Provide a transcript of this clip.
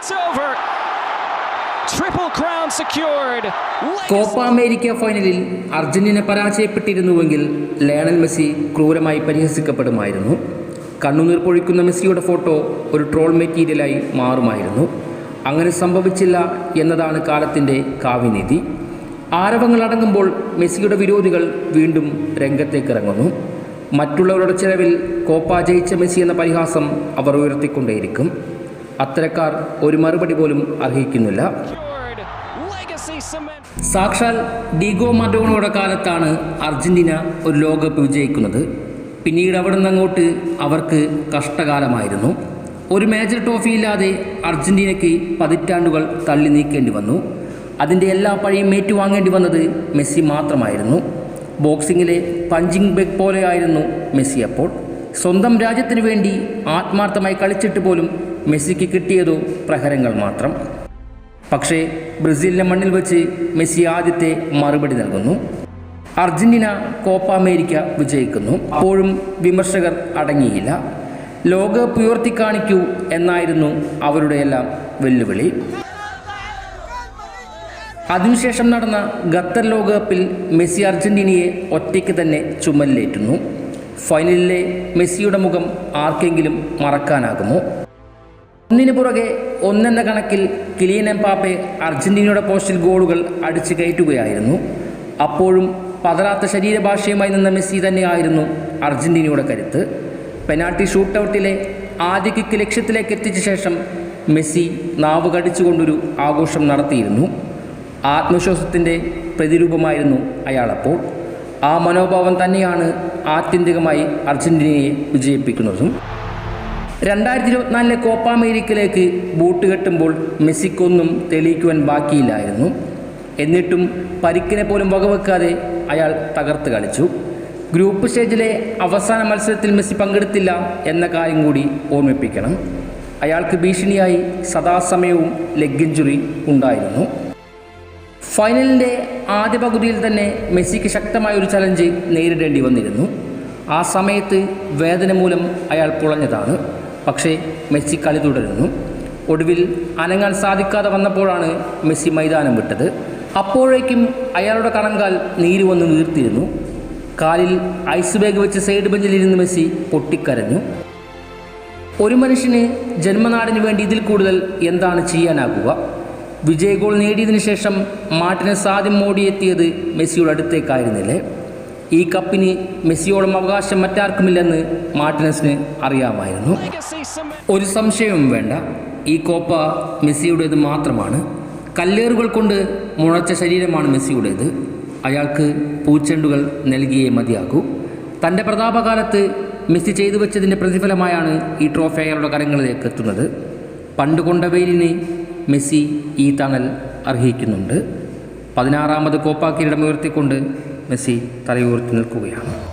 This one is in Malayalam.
It's over. കോപ്പ അമേരിക്ക ഫൈനലിൽ അർജന്റീന പരാജയപ്പെട്ടിരുന്നുവെങ്കിൽ ലയണൽ മെസ്സി ക്രൂരമായി പരിഹസിക്കപ്പെടുമായിരുന്നു. കണ്ണുനീർ പൊഴിക്കുന്ന മെസ്സിയുടെ ഫോട്ടോ ഒരു ട്രോൾ മെറ്റീരിയലായി മാറുമായിരുന്നു. അങ്ങനെ സംഭവിച്ചില്ല എന്നതാണ് കാലത്തിന്റെ കാവ്യനീതി. ആരവങ്ങൾ അടങ്ങുമ്പോൾ മെസ്സിയുടെ വിരോധികൾ വീണ്ടും രംഗത്തേക്കിറങ്ങുന്നു. മറ്റുള്ളവരുടെ ചിലവിൽ കോപ്പ ജയിച്ച മെസ്സി എന്ന പരിഹാസം അവർ ഉയർത്തിക്കൊണ്ടേയിരിക്കും. അത്തരക്കാർ ഒരു മറുപടി പോലും അർഹിക്കുന്നില്ല. സാക്ഷാൽ ഡീഗോ മഡോണയുടെ കാലത്താണ് അർജന്റീന ഒരു ലോകകപ്പ് വിജയിക്കുന്നത്. പിന്നീട് അവിടെ നിന്ന് അങ്ങോട്ട് അവർക്ക് കഷ്ടകാലമായിരുന്നു. ഒരു മേജർ ട്രോഫി ഇല്ലാതെ അർജന്റീനയ്ക്ക് പതിറ്റാണ്ടുകൾ തള്ളി നീക്കേണ്ടി വന്നു. അതിന്റെ എല്ലാ പഴയും ഏറ്റുവാങ്ങേണ്ടി വന്നത് മെസ്സി മാത്രമായിരുന്നു. ബോക്സിങ്ങിലെ പഞ്ചിങ് ബെഗ് പോലെയായിരുന്നു മെസ്സി അപ്പോൾ. സ്വന്തം രാജ്യത്തിനു വേണ്ടി ആത്മാർത്ഥമായി കളിച്ചിട്ട് പോലും മെസ്സിക്ക് കിട്ടിയതോ പ്രഹരങ്ങൾ മാത്രം. പക്ഷേ ബ്രസീലിന്റെ മണ്ണിൽ വെച്ച് മെസ്സി ആദ്യത്തെ മറുപടി നൽകുന്നു. അർജന്റീന കോപ്പ അമേരിക്ക വിജയിക്കുന്നു. അപ്പോഴും വിമർശകർ അടങ്ങിയില്ല. ലോകകപ്പ് ഉയർത്തി കാണിക്കൂ എന്നായിരുന്നു അവരുടെയെല്ലാം വെല്ലുവിളി. അതിനുശേഷം നടന്ന ഖത്തർ ലോകകപ്പിൽ മെസ്സി അർജന്റീനയെ ഒറ്റയ്ക്ക് തന്നെ ചുമലിലേറ്റുന്നു. ഫൈനലിലെ മെസ്സിയുടെ മുഖം ആർക്കെങ്കിലും മറക്കാനാകുമോ? ഒന്നിനു പുറകെ ഒന്നെന്ന കണക്കിൽ കിലിയൻ എംപാപ്പെ അർജന്റീനയുടെ പോസ്റ്റിൽ ഗോളുകൾ അടിച്ചു കയറ്റുകയായിരുന്നു. അപ്പോഴും പതറാത്ത ശരീരഭാഷയുമായി നിന്ന മെസ്സി തന്നെയായിരുന്നു അർജന്റീനയുടെ കരുത്ത്. പെനാൾട്ടി ഷൂട്ടൗട്ടിലെ ആദ്യ കിക്ക് ലക്ഷ്യത്തിലേക്ക് എത്തിച്ച ശേഷം മെസ്സി നാവ് കടിച്ചുകൊണ്ടൊരു ആഘോഷം നടത്തിയിരുന്നു. ആത്മവിശ്വാസത്തിന്റെ പ്രതിരൂപമായിരുന്നു അയാളപ്പോൾ. ആ മനോഭാവം തന്നെയാണ് ആത്യന്തികമായി അർജന്റീനയെ വിജയിപ്പിക്കുന്നതും. രണ്ടായിരത്തി ഇരുപത്തിനാലിലെ കോപ്പ അമേരിക്കയിലേക്ക് ബൂട്ട് കെട്ടുമ്പോൾ മെസ്സിക്കൊന്നും തെളിയിക്കുവാൻ ബാക്കിയില്ലായിരുന്നു. എന്നിട്ടും പരിക്കിനെ പോലും വകവെക്കാതെ അയാൾ തകർത്ത് കളിച്ചു. ഗ്രൂപ്പ് സ്റ്റേജിലെ അവസാന മത്സരത്തിൽ മെസ്സി പങ്കെടുത്തില്ല എന്ന കാര്യം കൂടി ഓർമ്മിപ്പിക്കണം. അയാൾക്ക് ഭീഷണിയായി സദാസമയവും ലെഗ് ഇഞ്ചുറി ഉണ്ടായിരുന്നു. ഫൈനലിന്റെ ആദ്യ പകുതിയിൽ തന്നെ മെസ്സിക്ക് ശക്തമായ ഒരു ചലഞ്ച് നേരിടേണ്ടി വന്നിരുന്നു. ആ സമയത്ത് വേദന മൂലം അയാൾ പുളഞ്ഞതാണ്. പക്ഷേ മെസ്സി കളി തുടരുന്നു. ഒടുവിൽ അനങ്ങാൻ സാധിക്കാതെ വന്നപ്പോഴാണ് മെസ്സി മൈതാനം വിട്ടത്. അപ്പോഴേക്കും അയാളുടെ കണങ്കാൽ നീര് വന്ന് വീർത്തിരുന്നു. കാലിൽ ഐസ് ബാഗ് വെച്ച് സൈഡ് ബെഞ്ചിലിരുന്ന് മെസ്സി പൊട്ടിക്കരഞ്ഞു. ഒരു മനുഷ്യന് ജന്മനാടിന് വേണ്ടി ഇതിൽ കൂടുതൽ എന്താണ് ചെയ്യാനാകുക? വിജയ ഗോൾ നേടിയതിനു ശേഷം മാർട്ടിനസ് ആദ്യം ഓടിയെത്തിയത് മെസ്സിയുടെ അടുത്തേക്കായിരുന്നില്ലേ? ഈ കപ്പിന് മെസ്സിയോളം അവകാശം മറ്റാർക്കുമില്ലെന്ന് മാർട്ടിനസിന് അറിയാമായിരുന്നു. ഒരു സംശയവും വേണ്ട. ഈ കോപ്പ മെസ്സിയുടേത് മാത്രമാണ്. കല്ലേറുകൾ കൊണ്ട് മുളച്ച ശരീരമാണ് മെസ്സിയുടേത്. അയാൾക്ക് പൂച്ചെണ്ടുകൾ നൽകിയേ മതിയാകൂ. തന്റെ പ്രതാപകാലത്ത് മെസ്സി ചെയ്തു വെച്ചതിന്റെ പ്രതിഫലമായാണ് ഈ ട്രോഫി അയാളുടെ കരങ്ങളിലേക്ക് എത്തുന്നത്. പണ്ട് കൊണ്ട വെയിലിന് മെസ്സി ഈ തണൽ അർഹിക്കുന്നുണ്ട്. പതിനാറാമത് കോപ്പ ഉയർത്തിക്കൊണ്ട് മെസ്സി തലയുയർത്തി നിൽക്കുകയാണ്.